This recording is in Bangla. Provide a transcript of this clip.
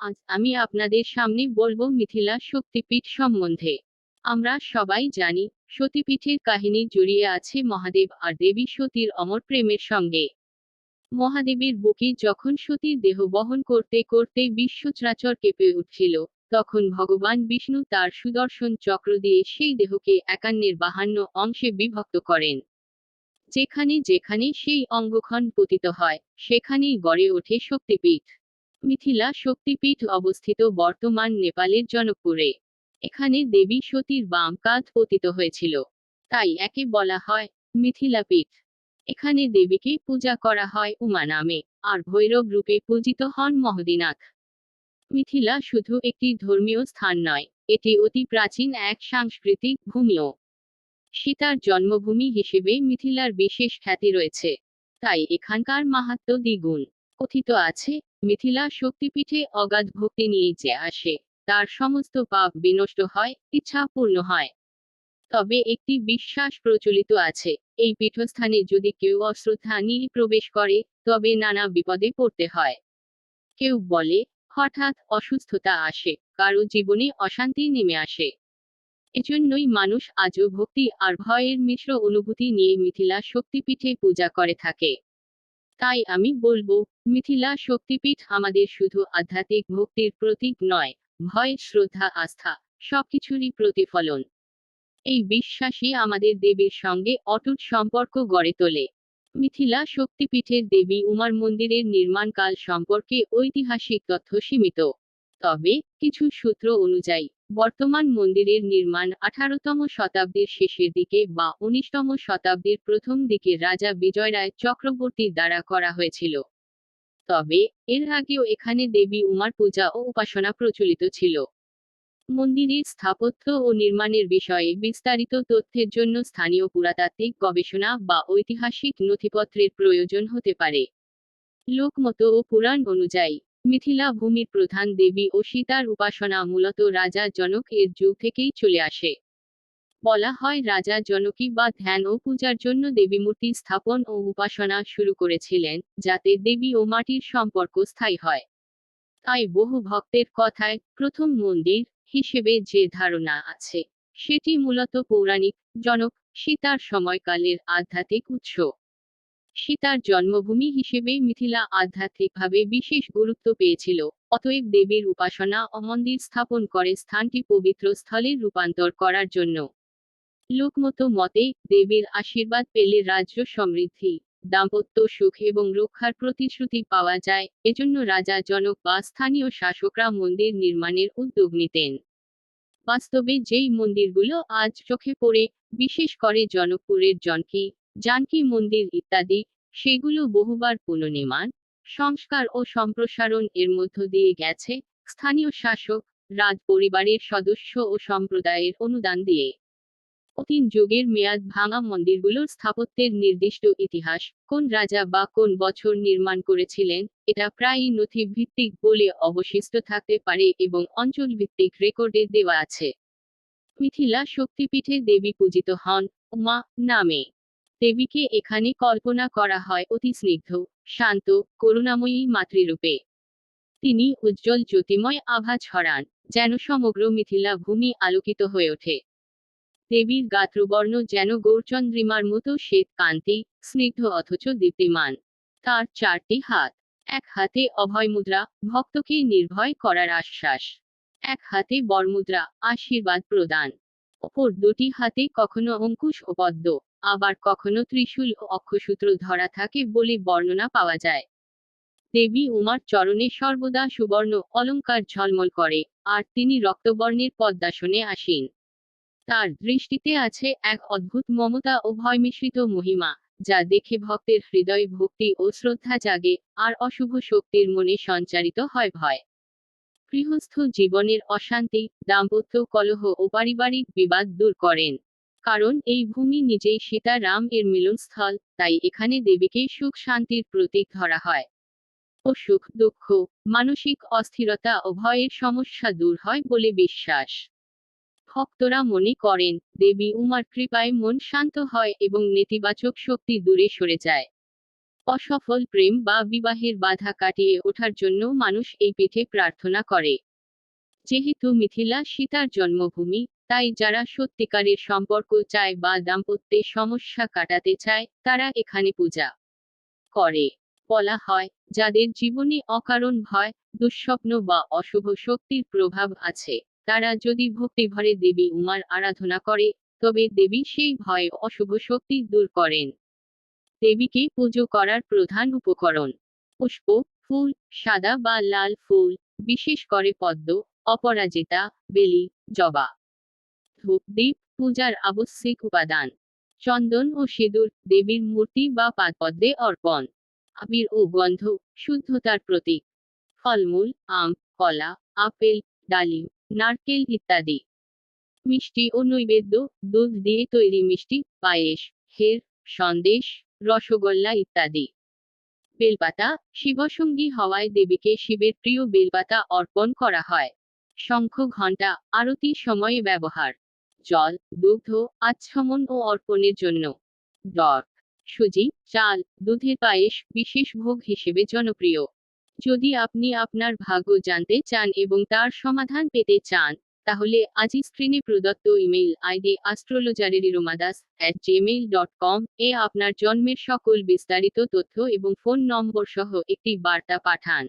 আজ আমি আপনাদের সামনে বলব মিথিলা শক্তিপীঠ সম্বন্ধে। আমরা সবাই জানি, সতীপীঠের কাহিনী জড়িয়ে আছে মহাদেব আর দেবী সতীর অমর প্রেমের সঙ্গে। মহাদেবের বুকে যখন সতীর দেহ বহন করতে করতে বিশ্বচরাচর কেঁপে উঠছিল, তখন ভগবান বিষ্ণু তার সুদর্শন চক্র দিয়ে সেই দেহকে একান্নের বাহান্ন অংশে বিভক্ত করেন। যেখানে যেখানে সেই অঙ্গক্ষণ পতিত হয়, সেখানেই গড়ে ওঠে শক্তিপীঠ। মিথিলা শক্তিপীঠ অবস্থিত বর্তমান নেপালের জনকপুরে। এখানে দেবী সতীর বাম কাঁধ পতিত হয়েছিল। তাই একে বলা হয় মিথিলাপীঠ। এখানে দেবীকে পূজা করা হয় উমা নামে, আর ভৈরব রূপে পূজিত হন মহদিনাথ। মিথিলা শুধু একটি ধর্মীয় স্থান নয়, এটি অতি প্রাচীন এক সাংস্কৃতিক ভূমিও। সীতার জন্মভূমি হিসেবে মিথিলার বিশেষ খ্যাতি রয়েছে। তাই এখানকার মাহাত্ম দ্বিগুণ। কথিত আছে, মিথিলা শক্তিপীঠে অগাধ ভক্তি নিয়ে যে আসে, তার সমস্ত পাপ বিনষ্ট হয়, ইচ্ছা পূর্ণ হয়। তবে একটি বিশ্বাস প্রচলিত আছে, এই পীঠস্থানে যদি কেউ অশ্রদ্ধা নিয়ে প্রবেশ করে, তবে নানা বিপদে পড়তে হয়। কেউ বলে, হঠাৎ অসুস্থতা আসে, কারও জীবনে অশান্তি নেমে আসে। এজন্যই মানুষ আজও ভক্তি আর ভয়ের মিশ্র অনুভূতি নিয়ে মিথিলা শক্তিপীঠে পূজা করে থাকে। তাই আমি বলব, মিথিলা শক্তিপীঠ আমাদের শুধু আধ্যাত্মিক ভক্তির প্রতীক নয়, ভয়, শ্রদ্ধা, আস্থা, সবকিছুরই প্রতিফলন। এই বিশ্বাসই আমাদের দেবীর সঙ্গে অটুট সম্পর্ক গড়ে তোলে। মিথিলা শক্তিপীঠের দেবী উমার মন্দিরের নির্মাণকাল সম্পর্কে ঐতিহাসিক তথ্য সীমিত। তবে কিছু সূত্র অনুযায়ী বর্তমান মন্দিরের নির্মাণ আঠারোতম শতাব্দীর শেষের দিকে বা উনিশতম শতাব্দীর প্রথম দিকে রাজা বিজয়রায় চক্রবর্তীর দ্বারা করা হয়েছিল। তবে, এর আগেও এখানে দেবী উমার পূজা ও উপাসনা প্রচলিত ছিল। মন্দিরের স্থাপত্য ও নির্মাণের বিষয়ে বিস্তারিত তথ্যের জন্য স্থানীয় পুরাতাত্ত্বিক গবেষণা বা ঐতিহাসিক নথিপত্রের প্রয়োজন হতে পারে। লোকমত ও পুরাণ অনুযায়ী মিথিলা ভূমির প্রধান দেবী ও সীতার উপাসনা মূলত রাজা জনক এর যুগ থেকেই চলে আসে। বলা হয় রাজা জনকী বা ধ্যান ও পূজার জন্য দেবী মূর্তি স্থাপন ও উপাসনা শুরু করেছিলেন, যাতে দেবী ও মাটির সম্পর্ক স্থায়ী হয়। তাই বহু ভক্তের কথায় প্রথম মন্দির হিসেবে যে ধারণা আছে, সেটি মূলত পৌরাণিক জনক সীতার সময়কালের আধ্যাত্মিক উৎস। সীতার জন্মভূমি হিসেবে মিথিলা আধ্যাত্মিকভাবে বিশেষ গুরুত্ব পেয়েছিল। অতএব দেবীর উপাসনা ও মন্দির স্থাপন করে স্থানটি পবিত্র স্থলে রূপান্তর করার জন্য। লোকমত মতে, দেবীর আশীর্বাদ পেলে রাজ্য সমৃদ্ধি, দাম্পত্য সুখ এবং রক্ষার প্রতিশ্রুতি পাওয়া যায়। এজন্য রাজা, জনক বা স্থানীয় শাসকরা মন্দির নির্মাণের উদ্যোগ নিতেন। বাস্তবে যেই মন্দিরগুলো আজ চোখে পড়ে, বিশেষ করে জনকপুরের জনকি জানকী মন্দির ইত্যাদি, সেগুলো বহুবার পুনর্নির্মাণ, সংস্কার ও সম্প্রসারণ এর মধ্য দিয়ে গেছে, স্থানীয় শাসক, রাজ পরিবারের সদস্য ও সম্প্রদায়ের অনুদান দিয়ে। অতীন যুগের মেয়াদ ভাঙা মন্দিরগুলোর স্থাপত্যের নির্দিষ্ট ইতিহাস, কোন রাজা বা কোন বছর নির্মাণ করেছিলেন, এটা প্রায়ই নথি ভিত্তিক বলে অবশিষ্ট থাকতে পারে এবং অঞ্চল ভিত্তিক রেকর্ডে দেওয়া আছে। মিথিলা শক্তিপীঠে দেবী পূজিত হন, উমা, নামে। দেবীকে এখানে কল্পনা করা হয় অতি স্নিগ্ধ, শান্ত, করুণাময়ী মাতৃরূপে। তিনি উজ্জ্বল জ্যোতিময় আভা ছড়ান যেন সমগ্র মিথিলা ভূমি আলোকিত হয়ে ওঠে। দেবীর গাত্রবর্ণ যেন গৌরচন্দ্রিমার মতো শ্বেত কান্তি, স্নিগ্ধ অথচ দীপ্তিমান। তার চারটি হাত, এক হাতে অভয় মুদ্রা, ভক্তকে নির্ভয় করার আশ্বাস। এক হাতে বরমুদ্রা, আশীর্বাদ প্রদান। অপর দুটি হাতে কখনো অঙ্কুশ ও পদ্ম। আবার কখনো ত্রিশূল ও অক্ষসূত্র ধরা থাকে বলে বর্ণনা পাওয়া যায়। দেবী উমার চরণে সর্বদা সুবর্ণ অলঙ্কার ঝলমল করে, আর তিনি রক্তবর্ণের পদ্মাসনে আসীন। তার দৃষ্টিতে আছে এক অদ্ভুত মমতা ও ভয় মিশ্রিত মহিমা, যা দেখে ভক্তের হৃদয় ভক্তি ও শ্রদ্ধা জাগে, আর অশুভ শক্তির মনে সঞ্চারিত হয় ভয়। গৃহস্থ জীবনের অশান্তি, দাম্পত্য কলহ ও পারিবারিক বিবাদ দূর করেন। কারণ এই ভূমি নিজেই সীতা রাম এর মিলনস্থল, তাই এখানে দেবীকে সুখ শান্তির প্রতীক ধরা হয়। ও সুখ, দুঃখ, মানসিক অস্থিরতা ও ভয়ের সমস্যা দূর হয় বলে বিশ্বাস। ভক্তরা মনে করেন, দেবী উমার কৃপায় মন শান্ত হয় এবং নেতিবাচক শক্তি দূরে সরে যায়। অসফল প্রেম বা বিবাহের বাধা কাটিয়ে ওঠার জন্য মানুষ এই পিঠে প্রার্থনা করে। যেহেতু মিথিলা সীতার জন্মভূমি তাই যারা সত্যিকারের সম্পর্ক চায় বা দাম্পত্যের সমস্যা কাটাতে চায়, তারা এখানে পূজা করে। বলা হয়, যাদের জীবনে অকারণ ভয়, দুঃস্বপ্ন বা অশুভ শক্তির প্রভাব আছে, তারা যদি ভক্তিভরে দেবী উমার আরাধনা করে, তবে দেবী সেই ভয় অশুভ শক্তি দূর করেন। দেবীকে পুজো করার প্রধান উপকরণ, পুষ্প, ফুল, সাদা বা লাল ফুল, বিশেষ করে পদ্ম, অপরাজিতা, বেলি, জবা। ধূপ দ্বীপ পূজার আবশ্যিক উপাদান। চন্দন ও সিঁদুর, দেবীর মূর্তি বা পাদপদ্মে অর্পণ। আবির ও গন্ধ, শুদ্ধতার প্রতীক। ফলমূল, আম, কলা, আপেল, ডালিম, নারকেল ইত্যাদি। মিষ্টি ও নৈবেদ্য, দুধ দিয়ে তৈরি মিষ্টি, পায়েস ক্ষীর সন্দেশ, রসগোল্লা ইত্যাদি। বেলপাতা, শিবসঙ্গী হওয়ায় দেবীকে শিবের প্রিয় বেলপাতা অর্পণ করা হয়। শঙ্খ ঘণ্টা, আরতির সময়ে ব্যবহার। জল, দুগ্ধ, আচ্ছমন ও অর্পণের জন্য। ডট সুজি, চাল, দুধের পায়েস, বিশেষ ভোগ হিসেবে জনপ্রিয়। যদি আপনি আপনার ভাগ্য জানতে চান এবং তার সমাধান পেতে চান, তাহলে আজই স্ক্রিনে প্রদত্ত ইমেইল আইডি অ্যাস্ট্রোলজারেরিরোমাদাস অ্যাট জিমেইল ডট কম এ আপনার জন্মের সকল বিস্তারিত তথ্য এবং ফোন নম্বর সহ একটি বার্তা পাঠান।